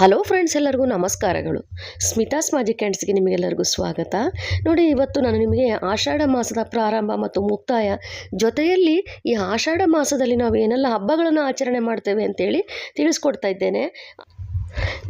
Hello friends, ಎಲ್ಲರಿಗೂ ನಮಸ್ಕಾರಗಳು. Smitha's magic ಹ್ಯಾಂಡ್ಸ್ಗೆ ನಿಮಗೆಲ್ಲರಿಗೂ ಸ್ವಾಗತ. ನೋಡಿ, ಇವತ್ತು ನಾನು ನಿಮಗೆ ಆಷಾಢ ಮಾಸದ ಪ್ರಾರಂಭ ಮತ್ತು ಮುಕ್ತಾಯ ಜೊತೆಯಲ್ಲಿ ಈ ಆಷಾಢ ಮಾಸದಲ್ಲಿ ನಾವು ಏನೆಲ್ಲ ಹಬ್ಬಗಳನ್ನು ಆಚರಣೆ ಮಾಡ್ತೇವೆ ಅಂತೇಳಿ ತಿಳಿಸ್ಕೊಡ್ತಾ ಇದ್ದೇನೆ.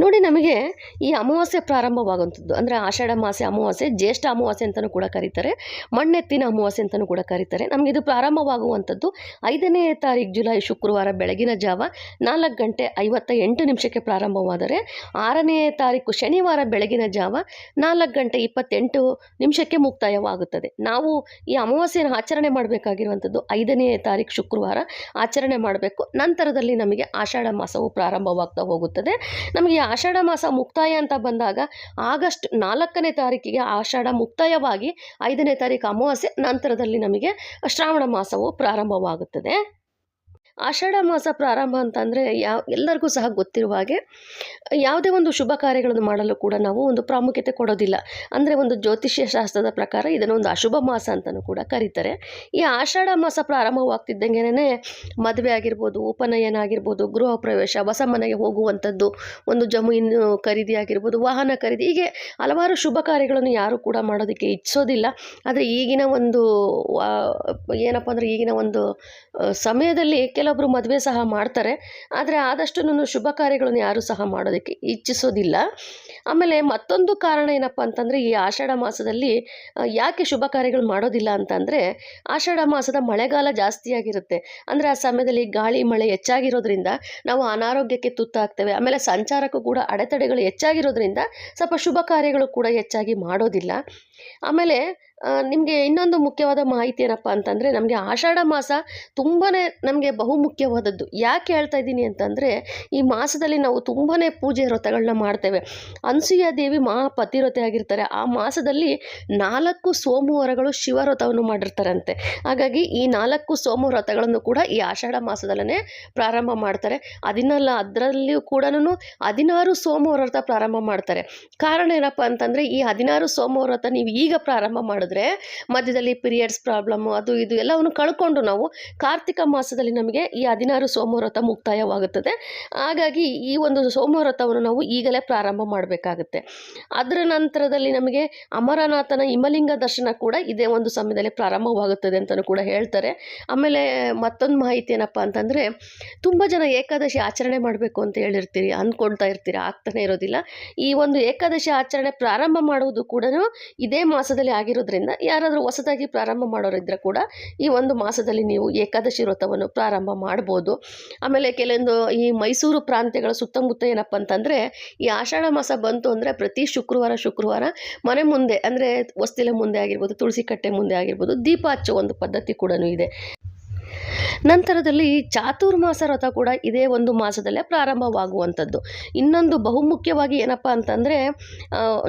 ನೋಡಿ ನಮಗೆ ಈ ಅಮಾವಾಸ್ಯೆ ಪ್ರಾರಂಭವಾಗುವಂಥದ್ದು. ಅಂದರೆ ಆಷಾಢ ಮಾಸೆ ಅಮಾವಾಸ್ಯೆ, ಜ್ಯೇಷ್ಠ ಅಮಾವಾಸ್ಯೆ ಅಂತಲೂ ಕೂಡ ಕರೀತಾರೆ. ಮಣ್ಣೆತ್ತಿನ ಅಮಾವಾಸ್ಯೆ ಅಂತಲೂ ಕೂಡ ಕರೀತಾರೆ. ನಮಗೆ ಇದು ಪ್ರಾರಂಭವಾಗುವಂಥದ್ದು ಐದನೇ ತಾರೀಕು ಜುಲೈ ಶುಕ್ರವಾರ ಬೆಳಗಿನ ಜಾವ ನಾಲ್ಕು ಗಂಟೆ ಐವತ್ತ ಎಂಟು ನಿಮಿಷಕ್ಕೆ ಪ್ರಾರಂಭವಾದರೆ ಆರನೇ ತಾರೀಕು ಶನಿವಾರ ಬೆಳಗಿನ ಜಾವ ನಾಲ್ಕು ಗಂಟೆ ಇಪ್ಪತ್ತೆಂಟು ನಿಮಿಷಕ್ಕೆ ಮುಕ್ತಾಯವಾಗುತ್ತದೆ. ನಾವು ಈ ಅಮಾವಾಸ್ಯೆಯನ್ನು ಆಚರಣೆ ಮಾಡಬೇಕಾಗಿರುವಂಥದ್ದು ಐದನೇ ತಾರೀಕು ಶುಕ್ರವಾರ ಆಚರಣೆ ಮಾಡಬೇಕು. ನಂತರದಲ್ಲಿ ನಮಗೆ ಆಷಾಢ ಮಾಸವು ಪ್ರಾರಂಭವಾಗ್ತಾ ಹೋಗುತ್ತದೆ. ನಮಗೆ ಆಷಾಢ ಮಾಸ ಮುಕ್ತಾಯ ಅಂತ ಬಂದಾಗ ಆಗಸ್ಟ್ ನಾಲ್ಕನೇ ತಾರೀಕಿಗೆ ಆಷಾಢ ಮುಕ್ತಾಯವಾಗಿ ಐದನೇ ತಾರೀಕು ಅಮಾವಾಸ್ಯೆ ನಂತರದಲ್ಲಿ ನಮಗೆ ಶ್ರಾವಣ ಮಾಸವು ಪ್ರಾರಂಭವಾಗುತ್ತದೆ. ಆಷಾಢ ಮಾಸ ಪ್ರಾರಂಭ ಅಂತಂದರೆ ಯಾವ ಎಲ್ಲರಿಗೂ ಸಹ ಗೊತ್ತಿರುವ ಹಾಗೆ ಯಾವುದೇ ಒಂದು ಶುಭ ಕಾರ್ಯಗಳನ್ನು ಮಾಡಲು ಕೂಡ ನಾವು ಒಂದು ಪ್ರಾಮುಖ್ಯತೆ ಕೊಡೋದಿಲ್ಲ. ಅಂದರೆ ಒಂದು ಜ್ಯೋತಿಷ್ಯ ಶಾಸ್ತ್ರದ ಪ್ರಕಾರ ಇದನ್ನು ಒಂದು ಅಶುಭ ಮಾಸ ಅಂತಲೂ ಕೂಡ ಕರೀತಾರೆ. ಈ ಆಷಾಢ ಮಾಸ ಪ್ರಾರಂಭವಾಗ್ತಿದ್ದಂಗೆನೇ ಮದುವೆ ಆಗಿರ್ಬೋದು, ಉಪನಯನ ಆಗಿರ್ಬೋದು, ಗೃಹ ಪ್ರವೇಶ, ಹೊಸ ಮನೆಗೆ ಹೋಗುವಂಥದ್ದು, ಒಂದು ಜಮೀನು ಖರೀದಿ ಆಗಿರ್ಬೋದು, ವಾಹನ ಖರೀದಿ, ಹೀಗೆ ಹಲವಾರು ಶುಭ ಕಾರ್ಯಗಳನ್ನು ಯಾರೂ ಕೂಡ ಮಾಡೋದಕ್ಕೆ ಇಚ್ಛೋದಿಲ್ಲ. ಆದರೆ ಈಗಿನ ಒಂದು ಏನಪ್ಪ ಅಂದರೆ ಈಗಿನ ಒಂದು ಸಮಯದಲ್ಲಿ ಸಮಯದಲ್ಲಿ ಕೆಲವೊಬ್ಬರು ಮದುವೆ ಸಹ ಮಾಡ್ತಾರೆ, ಆದರೆ ಆದಷ್ಟು ಶುಭ ಕಾರ್ಯಗಳನ್ನು ಯಾರೂ ಸಹ ಮಾಡೋದಕ್ಕೆ ಇಚ್ಛಿಸೋದಿಲ್ಲ. ಆಮೇಲೆ ಮತ್ತೊಂದು ಕಾರಣ ಏನಪ್ಪ ಅಂತಂದರೆ, ಈ ಆಷಾಢ ಮಾಸದಲ್ಲಿ ಯಾಕೆ ಶುಭ ಕಾರ್ಯಗಳು ಮಾಡೋದಿಲ್ಲ ಅಂತಂದರೆ, ಆಷಾಢ ಮಾಸದ ಮಳೆಗಾಲ ಜಾಸ್ತಿಯಾಗಿರುತ್ತೆ ಅಂದರೆ ಆ ಸಮಯದಲ್ಲಿ ಗಾಳಿ, ಮಳೆ ಹೆಚ್ಚಾಗಿರೋದ್ರಿಂದ ನಾವು ಅನಾರೋಗ್ಯಕ್ಕೆ ತುತ್ತಾಗ್ತೇವೆ. ಆಮೇಲೆ ಸಂಚಾರಕ್ಕೂ ಕೂಡ ಅಡೆತಡೆಗಳು ಹೆಚ್ಚಾಗಿರೋದ್ರಿಂದ ಸ್ವಲ್ಪ ಶುಭ ಕಾರ್ಯಗಳು ಕೂಡ ಹೆಚ್ಚಾಗಿ ಮಾಡೋದಿಲ್ಲ. ಆಮೇಲೆ ನಿಮಗೆ ಇನ್ನೊಂದು ಮುಖ್ಯವಾದ ಮಾಹಿತಿ ಏನಪ್ಪ ಅಂತಂದರೆ, ನಮಗೆ ಆಷಾಢ ಮಾಸ ತುಂಬಾ ನಮಗೆ ಬಹುಮುಖ್ಯವಾದದ್ದು ಯಾಕೆ ಹೇಳ್ತಾ ಇದ್ದೀನಿ ಅಂತಂದರೆ, ಈ ಮಾಸದಲ್ಲಿ ನಾವು ತುಂಬಾ ಪೂಜೆ ವ್ರತಗಳನ್ನ ಮಾಡ್ತೇವೆ. ಅನಸೂಯ ದೇವಿ ಮಹಾಪತಿವ್ರತೆ ಆಗಿರ್ತಾರೆ. ಆ ಮಾಸದಲ್ಲಿ ನಾಲ್ಕು ಸೋಮವಾರಗಳು ಶಿವವ್ರತವನ್ನು ಮಾಡಿರ್ತಾರಂತೆ. ಹಾಗಾಗಿ ಈ ನಾಲ್ಕು ಸೋಮವ್ರತಗಳನ್ನು ಕೂಡ ಈ ಆಷಾಢ ಮಾಸದಲ್ಲೇ ಪ್ರಾರಂಭ ಮಾಡ್ತಾರೆ. ಅದನ್ನೆಲ್ಲ ಅದರಲ್ಲಿಯೂ ಕೂಡ ಹದಿನಾರು ಸೋಮವ್ರತ ಪ್ರಾರಂಭ ಮಾಡ್ತಾರೆ. ಕಾರಣ ಏನಪ್ಪ ಅಂತಂದರೆ, ಈ ಹದಿನಾರು ಸೋಮವ್ರತ ನೀವು ಈಗ ಪ್ರಾರಂಭ ಮಾಡಿದ್ರೆ ಮಧ್ಯದಲ್ಲಿ ಪೀರಿಯಡ್ಸ್ ಪ್ರಾಬ್ಲಮ್ಮು ಅದು ಇದು ಎಲ್ಲವನ್ನು ಕಳ್ಕೊಂಡು ನಾವು ಕಾರ್ತಿಕ ಮಾಸದಲ್ಲಿ ನಮಗೆ ಈ ಹದಿನಾರು ಸೋಮವ್ರತ ಮುಕ್ತಾಯವಾಗುತ್ತದೆ. ಹಾಗಾಗಿ ಈ ಒಂದು ಸೋಮವ್ರತವನ್ನು ನಾವು ಈಗಲೇ ಪ್ರಾರಂಭ ಮಾಡಬೇಕಾಗುತ್ತೆ. ಅದರ ನಂತರದಲ್ಲಿ ನಮಗೆ ಅಮರನಾಥನ ಹಿಮಲಿಂಗ ದರ್ಶನ ಕೂಡ ಇದೇ ಒಂದು ಸಮಯದಲ್ಲಿ ಪ್ರಾರಂಭವಾಗುತ್ತದೆ ಅಂತಲೂ ಕೂಡ ಹೇಳ್ತಾರೆ. ಆಮೇಲೆ ಮತ್ತೊಂದು ಮಾಹಿತಿ ಏನಪ್ಪ ಅಂತಂದರೆ, ತುಂಬ ಜನ ಏಕಾದಶಿ ಆಚರಣೆ ಮಾಡಬೇಕು ಅಂತ ಹೇಳಿರ್ತೀರಿ ಅಂದ್ಕೊಳ್ತಾ ಇರ್ತೀರಿ, ಆಗ್ತಾನೆ ಇರೋದಿಲ್ಲ. ಈ ಒಂದು ಏಕಾದಶಿ ಆಚರಣೆ ಪ್ರಾರಂಭ ಮಾಡುವುದು ಕೂಡ ಇದೇ ಮಾಸದಲ್ಲಿ ಆಗಿರೋದ್ರಿಂದ ಯಾರಾದರೂ ಹೊಸದಾಗಿ ಪ್ರಾರಂಭ ಮಾಡೋರಿದ್ದರೆ ಕೂಡ ಈ ಒಂದು ಮಾಸದಲ್ಲಿ ನೀವು ಏಕಾದಶಿ ವ್ರತವನ್ನು ಪ್ರಾರಂಭ ಮಾಡ್ಬೋದು. ಆಮೇಲೆ ಕೆಲವೊಂದು ಈ ಮೈಸೂರು ಪ್ರಾಂತ್ಯಗಳ ಸುತ್ತಮುತ್ತ ಏನಪ್ಪ ಅಂತಂದರೆ ಈ ಆಷಾಢ ಮಾಸ ಬಂತು ಅಂದರೆ ಪ್ರತಿ ಶುಕ್ರವಾರ ಶುಕ್ರವಾರ ಮನೆ ಮುಂದೆ ಅಂದರೆ ಹೊಸ್ತಿಲ ಮುಂದೆ ಆಗಿರ್ಬೋದು ತುಳಸಿ ಕಟ್ಟೆ ಮುಂದೆ ಆಗಿರ್ಬೋದು ದೀಪ ಹಚ್ಚೋ ಒಂದು ಪದ್ಧತಿ ಕೂಡ ಇದೆ. ನಂತರದಲ್ಲಿ ಚಾತುರ್ಮಾಸ ರಥ ಕೂಡ ಇದೇ ಒಂದು ಮಾಸದಲ್ಲೇ ಪ್ರಾರಂಭವಾಗುವಂಥದ್ದು. ಇನ್ನೊಂದು ಬಹುಮುಖ್ಯವಾಗಿ ಏನಪ್ಪ ಅಂತಂದರೆ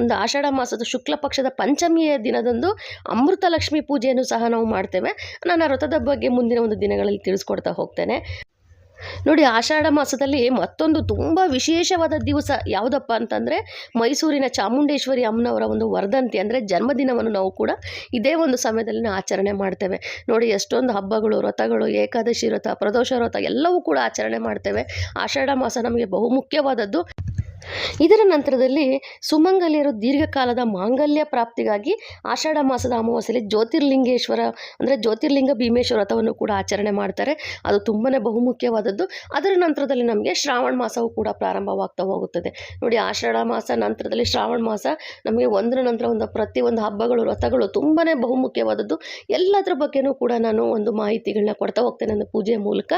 ಒಂದು ಆಷಾಢ ಮಾಸದ ಶುಕ್ಲ ಪಕ್ಷದ ಪಂಚಮಿಯ ದಿನದಂದು ಅಮೃತ ಲಕ್ಷ್ಮಿ ಪೂಜೆಯನ್ನು ಸಹ ನಾವು ಮಾಡ್ತೇವೆ. ನಾನು ಆ ಬಗ್ಗೆ ಮುಂದಿನ ಒಂದು ದಿನಗಳಲ್ಲಿ ತಿಳಿಸ್ಕೊಡ್ತಾ ಹೋಗ್ತೇನೆ. ನೋಡಿ, ಆಷಾಢ ಮಾಸದಲ್ಲಿ ಮತ್ತೊಂದು ತುಂಬ ವಿಶೇಷವಾದ ದಿವಸ ಯಾವುದಪ್ಪ ಅಂತಂದರೆ, ಮೈಸೂರಿನ ಚಾಮುಂಡೇಶ್ವರಿ ಅಮ್ಮನವರ ಒಂದು ವರ್ಧಂತಿ, ಅಂದರೆ ಜನ್ಮದಿನವನ್ನು ನಾವು ಕೂಡ ಇದೇ ಒಂದು ಸಮಯದಲ್ಲಿ ಆಚರಣೆ ಮಾಡ್ತೇವೆ. ನೋಡಿ, ಎಷ್ಟೊಂದು ಹಬ್ಬಗಳು, ವ್ರತಗಳು, ಏಕಾದಶಿ ವ್ರತ, ಪ್ರದೋಷ ವ್ರತ ಎಲ್ಲವೂ ಕೂಡ ಆಚರಣೆ ಮಾಡ್ತೇವೆ. ಆಷಾಢ ಮಾಸ ನಮಗೆ ಬಹುಮುಖ್ಯವಾದದ್ದು ಇದರ ನಂತರದಲ್ಲಿ ಸುಮಂಗಲಿಯರು ದೀರ್ಘಕಾಲದ ಮಾಂಗಲ್ಯ ಪ್ರಾಪ್ತಿಗಾಗಿ ಆಷಾಢ ಮಾಸದ ಅಮಾವಾಸ್ಯೆಯಲ್ಲಿ ಜ್ಯೋತಿರ್ಲಿಂಗೇಶ್ವರ ಅಂದರೆ ಜ್ಯೋತಿರ್ಲಿಂಗ ಭೀಮೇಶ್ವರ ವ್ರತವನ್ನು ಕೂಡ ಆಚರಣೆ ಮಾಡ್ತಾರೆ. ಅದು ತುಂಬಾ ಬಹುಮುಖ್ಯವಾದದ್ದು. ಅದರ ನಂತರದಲ್ಲಿ ನಮಗೆ ಶ್ರಾವಣ ಮಾಸವು ಕೂಡ ಪ್ರಾರಂಭವಾಗ್ತಾ ಹೋಗುತ್ತದೆ. ನೋಡಿ, ಆಷಾಢ ಮಾಸ ನಂತರದಲ್ಲಿ ಶ್ರಾವಣ ಮಾಸ ನಮಗೆ ಒಂದರ ನಂತರ ಒಂದು ಪ್ರತಿಯೊಂದು ಹಬ್ಬಗಳು ವ್ರತಗಳು ತುಂಬಾ ಬಹುಮುಖ್ಯವಾದದ್ದು. ಎಲ್ಲದರ ಬಗ್ಗೆನೂ ಕೂಡ ನಾನು ಒಂದು ಮಾಹಿತಿಗಳನ್ನ ಕೊಡ್ತಾ ಹೋಗ್ತೇನೆ ಅಂದರೆ ಪೂಜೆಯ ಮೂಲಕ.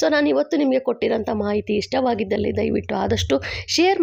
ಸೊ, ನಾನು ಇವತ್ತು ನಿಮಗೆ ಕೊಟ್ಟಿರೋಂಥ ಮಾಹಿತಿ ಇಷ್ಟವಾಗಿದ್ದಲ್ಲಿ ದಯವಿಟ್ಟು ಆದಷ್ಟು ಶೇರ್